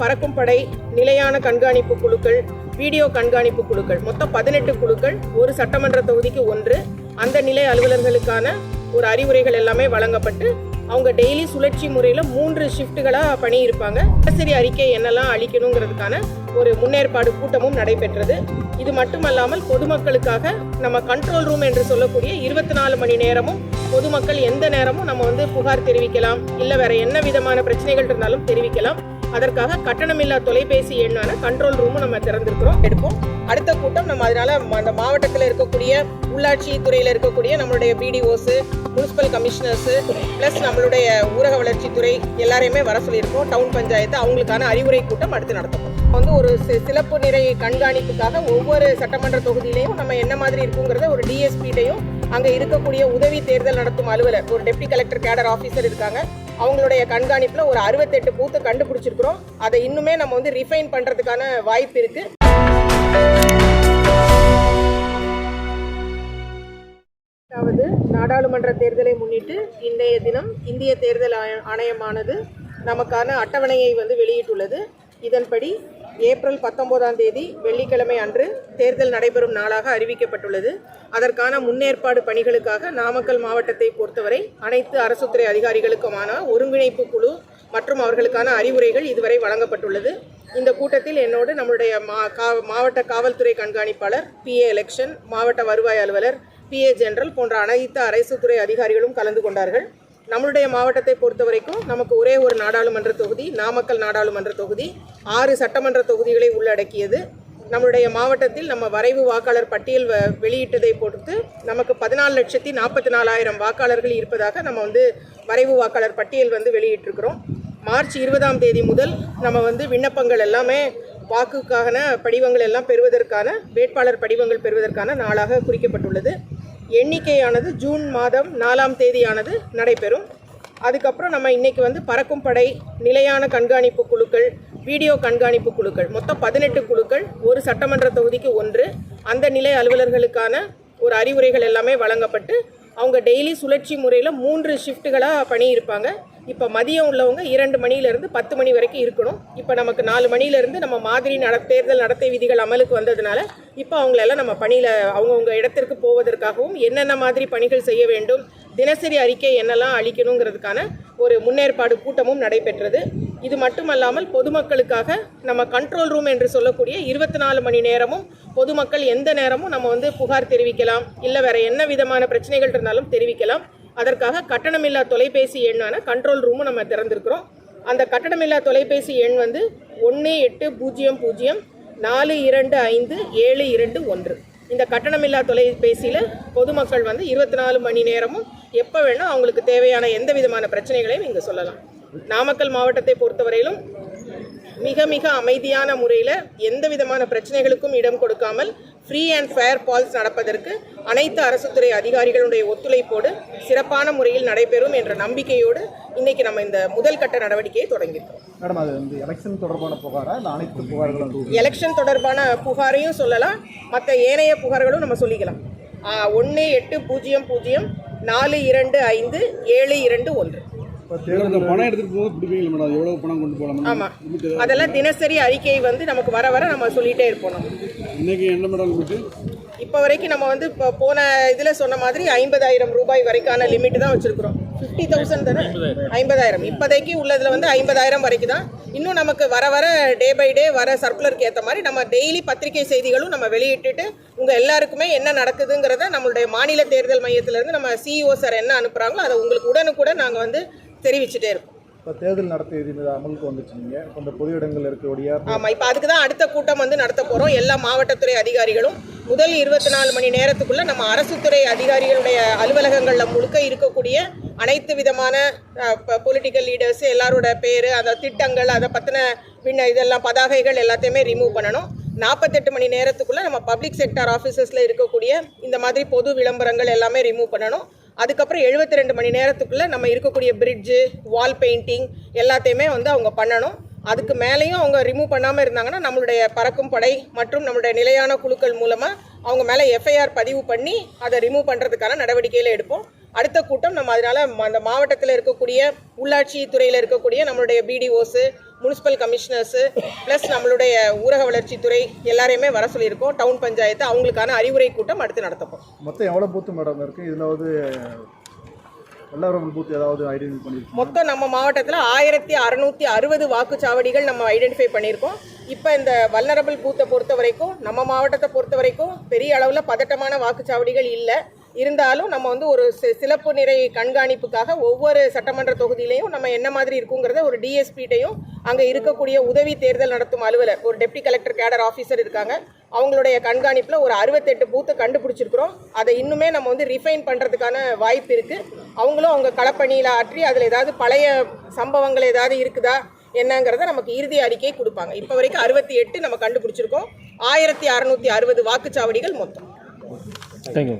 பறக்கும் படை நிலையான கண்காணிப்பு குழுக்கள் வீடியோ கண்காணிப்பு குழுக்கள். மொத்தம் பதினெட்டு குழுக்கள் ஒரு சட்டமன்ற தொகுதிக்கு ஒன்று. அந்த நிலை அலுவலர்களுக்கான ஒரு அறிவுரைகள் எல்லாமே வழங்கப்பட்டு அவங்க டெய்லி சுழற்சி முறையில் மூன்று ஷிஃப்ட்டுகளாக பணி இருப்பாங்க தினசரி அறிக்கை என்னெல்லாம் அளிக்கணுங்கிறதுக்கான ஒரு முன்னேற்பாடு கூட்டமும் நடைபெற்றது. இது மட்டுமல்லாமல் பொதுமக்களுக்காக நம்ம கண்ட்ரோல் ரூம் என்று சொல்லக்கூடிய இருபத்தி நாலு மணி நேரமும் பொதுமக்கள் எந்த நேரமும் நம்ம வந்து புகார் தெரிவிக்கலாம் இல்லை வேற என்ன விதமான பிரச்சனைகள் இருந்தாலும் தெரிவிக்கலாம். அதற்காக கட்டணமில்லா தொலைபேசி எண்ணான கண்ட்ரோல் ரூமும் நம்ம திறந்திருக்கிறோம். எடுப்போம். அடுத்த கூட்டம் நம்ம அதனால அந்த மாவட்டத்தில் இருக்கக்கூடிய உள்ளாட்சி துறையில் இருக்கக்கூடிய நம்மளுடைய பிடிஓஸு முனிசிபல் கமிஷனர்ஸு ப்ளஸ் நம்மளுடைய ஊரக வளர்ச்சித்துறை எல்லாரையுமே வர சொல்லியிருக்கோம். டவுன் பஞ்சாயத்து அவங்களுக்கான அறிவுரை கூட்டம் அடுத்து நடத்தப்போம். வந்து ஒரு சி- சிறப்பு நிறை கண்காணிப்புக்காக ஒவ்வொரு சட்டமன்ற தொகுதியிலையும் நம்ம என்ன மாதிரி இருக்குங்கிறத ஒரு டிஎஸ்பிட்டையும் அங்கே இருக்கக்கூடிய உதவி தேர்தல் நடத்தும் அலுவலர் ஒரு டெப்டி கலெக்டர் கேடர் ஆஃபீஸர் இருக்காங்க. அவங்களுடைய கண்காணிப்புல ஒரு அறுபத்தெட்டு பூத்து கண்டுபிடிச்சிருக்கிறோம். அதை இன்னுமே நம்ம வந்து ரிஃபைன் பண்றதுக்கான வாய்ப்பு இருக்கு. அதாவது நாடாளுமன்ற தேர்தலை முன்னிட்டு இன்றைய தினம் இந்திய தேர்தல் ஆணையமானது நமக்கான அட்டவணையை வந்து வெளியிட்டுள்ளது. இதன்படி ஏப்ரல் பத்தொன்பதாம் தேதி வெள்ளிக்கிழமை அன்று தேர்தல் நடைபெறும் நாளாக அறிவிக்கப்பட்டுள்ளது. அதற்கான முன்னேற்பாடு பணிகளுக்காக நாமக்கல் மாவட்டத்தை பொறுத்தவரை அனைத்து அரசுத்துறை அதிகாரிகளுக்குமான ஒருங்கிணைப்பு குழு மற்றும் அவர்களுக்கான அறிவுரைகள் இதுவரை வழங்கப்பட்டுள்ளது. இந்த கூட்டத்தில் என்னோடு நம்முடைய மா கா- மாவட்ட காவல்துறை கண்காணிப்பாளர் பிஏ எலெக்ஷன் மாவட்ட வருவாய் அலுவலர் பிஏ ஜெனரல் போன்ற அனைத்து அரசுத்துறை அதிகாரிகளும் கலந்து கொண்டார்கள். நம்மளுடைய மாவட்டத்தை பொறுத்த வரைக்கும் நமக்கு ஒரே ஒரு நாடாளுமன்ற தொகுதி நாமக்கல் நாடாளுமன்ற தொகுதி. ஆறு சட்டமன்ற தொகுதிகளை உள்ளடக்கியது. நம்மளுடைய மாவட்டத்தில் நம்ம வரைவு வாக்காளர் பட்டியல் வ- வெளியிட்டதை பொறுத்து நமக்கு பதினாலு லட்சத்தி நாற்பத்தி நாலாயிரம் வாக்காளர்கள் இருப்பதாக நம்ம வந்து வரைவு வாக்காளர் பட்டியல் வந்து வெளியிட்டிருக்கிறோம். மார்ச் இருபதாம் தேதி முதல் நம்ம வந்து விண்ணப்பங்கள் எல்லாமே வாக்குக்கான படிவங்கள் எல்லாம் பெறுவதற்கான வேட்பாளர் படிவங்கள் பெறுவதற்கான நாளாக குறிக்கப்பட்டுள்ளது. எண்ணிக்கையானது ஜூன் மாதம் நாலாம் தேதியானது நடைபெறும். அதுக்கப்புறம் நம்ம இன்றைக்கி வந்து பறக்கும் படை நிலையான கண்காணிப்பு குழுக்கள் வீடியோ கண்காணிப்பு குழுக்கள் மொத்தம் பதினெட்டு குழுக்கள் ஒரு சட்டமன்ற தொகுதிக்கு ஒன்று. அந்த நிலை அலுவலர்களுக்கான ஒரு அறிவுரைகள் எல்லாமே வழங்கப்பட்டு அவங்க டெய்லி சுழற்சி முறையில் மூன்று ஷிஃப்ட்டுகளாக பணி இருப்பாங்க இப்போ மதியம் உள்ளவங்க இரண்டு மணிலேருந்து பத்து மணி வரைக்கும் இருக்கணும். இப்போ நமக்கு நாலு மணியிலேருந்து நம்ம மாதிரி நட தேர்தல் நடத்தை விதிகள் அமலுக்கு வந்ததுனால இப்போ அவங்களெல்லாம் நம்ம பணியில் அவங்கவுங்க இடத்திற்கு போவதற்காகவும் என்னென்ன மாதிரி பணிகள் செய்ய வேண்டும் தினசரி அறிக்கை என்னெல்லாம் அளிக்கணுங்கிறதுக்கான ஒரு முன்னேற்பாடு கூட்டமும் நடைபெற்றது. இது மட்டுமல்லாமல் பொதுமக்களுக்காக நம்ம கண்ட்ரோல் ரூம் என்று சொல்லக்கூடிய இருபத்தி நாலு மணி நேரமும் பொதுமக்கள் எந்த நேரமும் நம்ம வந்து புகார் தெரிவிக்கலாம் இல்லை வேற என்ன விதமான பிரச்சனைகள் இருந்தாலும் தெரிவிக்கலாம். அதற்காக கட்டணமில்லா தொலைபேசி எண்ணான கண்ட்ரோல் ரூமும் நம்ம திறந்திருக்கிறோம். அந்த கட்டணமில்லா தொலைபேசி எண் வந்து ஒன்று எட்டு பூஜ்ஜியம் பூஜ்ஜியம் நாலு இரண்டு ஐந்து ஏழு இரண்டு ஒன்று. இந்த கட்டணமில்லா தொலைபேசியில் பொதுமக்கள் வந்து இருபத்தி நாலு மணி நேரமும் எப்போ வேணால் அவங்களுக்கு தேவையான எந்த விதமான பிரச்சனைகளையும் இங்கே சொல்லலாம். நாமக்கல் மாவட்டத்தை பொறுத்தவரையிலும் மிக மிக அமைதியான முறையில் எந்த விதமான பிரச்சனைகளுக்கும் இடம் கொடுக்காமல் ஃப்ரீ அண்ட் ஃபேர் பால்ஸ் நடப்பதற்கு அனைத்து அரசுத்துறை அதிகாரிகளுடைய ஒத்துழைப்போடு சிறப்பான முறையில் நடைபெறும் என்ற நம்பிக்கையோடு இன்னைக்கு நம்ம இந்த முதல் கட்ட நடவடிக்கையை தொடங்கியிருக்கோம் மேடம் அது வந்து எலெக்ஷன் தொடர்பான புகாரா? இல்லை அனைத்து புகார்களும் எலெக்ஷன் தொடர்பான புகாரையும் சொல்லலாம். மற்ற ஏனைய புகார்களும் நம்ம சொல்லிக்கலாம். ஒன்று எட்டு பூஜ்ஜியம் பூஜ்ஜியம் நாலு இரண்டு ஐந்து ஏழு இரண்டு ஒன்று. பணம் எடுத்துட்டு போக பிடிப்பீங்களா மேடம்? எவ்வளவு பணம் கொண்டு போகலாம்? ஆமாம் அதெல்லாம் தினசரி அறிக்கை வந்து நமக்கு வர வர நம்ம சொல்லிகிட்டே இருப்போம் நம்ம. இன்னைக்கு என்ன மேடம் லிமிட்டு இப்போ வரைக்கும் நம்ம வந்து இப்போ போன இதில் சொன்ன மாதிரி ஐம்பதாயிரம் ரூபாய் வரைக்கான லிமிட் தான் வச்சுருக்கிறோம். ஃபிஃப்டி தௌசண்ட் தானே? ஐம்பதாயிரம். இப்போதைக்கு உள்ளதில் வந்து ஐம்பதாயிரம் வரைக்கும் தான் இன்னும் நமக்கு வர வர டே பை டே வர சர்க்குலருக்கு ஏற்ற மாதிரி நம்ம டெய்லி பத்திரிகை செய்திகளும் நம்ம வெளியிட்டுட்டு உங்கள் எல்லாருக்குமே என்ன நடக்குதுங்கிறத நம்மளுடைய மாநில தேர்தல் மையத்திலேருந்து நம்ம சிஇஓ சார் என்ன அனுப்புகிறாங்களோ அதை உங்களுக்கு உடனுக்குடன் நாங்கள் வந்து தெரிவிச்சுட்டே இருக்கோம். இப்போ தேர்தல் நடத்தை விதி அமலுக்கு வந்துச்சு நீங்கள் இப்போ இந்த பொது இடங்கள் இருக்கக்கூடிய ஆமாம் இப்போ அதுக்கு தான் அடுத்த கூட்டம் வந்து நடத்த போகிறோம் எல்லா மாவட்டத்துறை அதிகாரிகளும் முதல் இருபத்தி நாலு மணி நேரத்துக்குள்ள நம்ம அரசுத்துறை அதிகாரிகளுடைய அலுவலகங்களில் முழுக்க இருக்கக்கூடிய அனைத்து விதமான பொலிட்டிக்கல் லீடர்ஸ் எல்லாரோட பேர் அந்த திட்டங்கள் அதை பற்றின பின்ன இதெல்லாம் பதாகைகள் எல்லாத்தையுமே ரிமூவ் பண்ணணும். நாற்பத்தெட்டு மணி நேரத்துக்குள்ள நம்ம பப்ளிக் செக்டார் ஆஃபீஸஸில் இருக்கக்கூடிய இந்த மாதிரி பொது விளம்பரங்கள் எல்லாமே ரிமூவ் பண்ணணும். அதுக்கப்புறம் 72 ரெண்டு மணி நேரத்துக்குள்ளே நம்ம இருக்கக்கூடிய பிரிட்ஜு வால் பெயிண்டிங் எல்லாத்தையுமே வந்து அவங்க பண்ணணும். அதுக்கு மேலேயும் அவங்க ரிமூவ் பண்ணாமல் இருந்தாங்கன்னா நம்மளுடைய பறக்கும் படை மற்றும் நம்மளுடைய நிலையான குழுக்கள் மூலமாக அவங்க மேலே எஃப்ஐஆர் பதிவு பண்ணி அதை ரிமூவ் பண்ணுறதுக்கான நடவடிக்கையில் எடுப்போம். அடுத்த கூட்டம் நம்ம அதனால அந்த மாவட்டத்தில் இருக்கக்கூடிய உள்ளாட்சி துறையில் இருக்கக்கூடிய நம்மளுடைய பிடிஓஸு முனிசிபல் கமிஷனர்ஸு ப்ளஸ் நம்மளுடைய ஊரக வளர்ச்சித்துறை எல்லாரையுமே வர சொல்லியிருக்கோம். டவுன் பஞ்சாயத்து அவங்களுக்கான அறிவுரை கூட்டம் அடுத்து நடத்தப்போம் மொத்தம் எவ்வளோ பூத்து மேடம் இருக்குது இதில் வந்து மொத்தம் நம்ம மாவட்டத்தில் ஆயிரத்தி அறநூற்றி அறுபது வாக்குச்சாவடிகள் நம்ம ஐடென்டிஃபை பண்ணியிருக்கோம். இப்போ இந்த வல்னரபிள் பூத்தை பொறுத்த வரைக்கும் நம்ம மாவட்டத்தை பொறுத்த வரைக்கும் பெரிய அளவில் பதட்டமான வாக்குச்சாவடிகள் இல்லை. இருந்தாலும் நம்ம வந்து ஒரு சிறப்பு நிறை கண்காணிப்புக்காக ஒவ்வொரு சட்டமன்ற தொகுதியிலையும் நம்ம என்ன மாதிரி இருக்குங்கிறத ஒரு டிஎஸ்பிட்டையும் அங்கே இருக்கக்கூடிய உதவி தேர்தல் நடத்தும் அலுவலர் ஒரு டெப்டி கலெக்டர் கேடர் ஆஃபீஸர் இருக்காங்க. அவங்களுடைய கண்காணிப்பில் ஒரு அறுபத்தெட்டு பூத்தை கண்டுபிடிச்சிருக்கிறோம். அதை இன்னுமே நம்ம வந்து ரிஃபைன் பண்ணுறதுக்கான வாய்ப்பு இருக்குது அவங்களும் அவங்க களப்பணியில் ஆற்றி அதில் ஏதாவது பழைய சம்பவங்கள் ஏதாவது இருக்குதா என்னங்கிறத நமக்கு இறுதி அறிக்கை கொடுப்பாங்க. இப்போ வரைக்கும் அறுபத்தி எட்டு நம்ம கண்டுபிடிச்சிருக்கோம். ஆயிரத்தி அறநூற்றி அறுபது வாக்குச்சாவடிகள் மொத்தம். தேங்க்யூ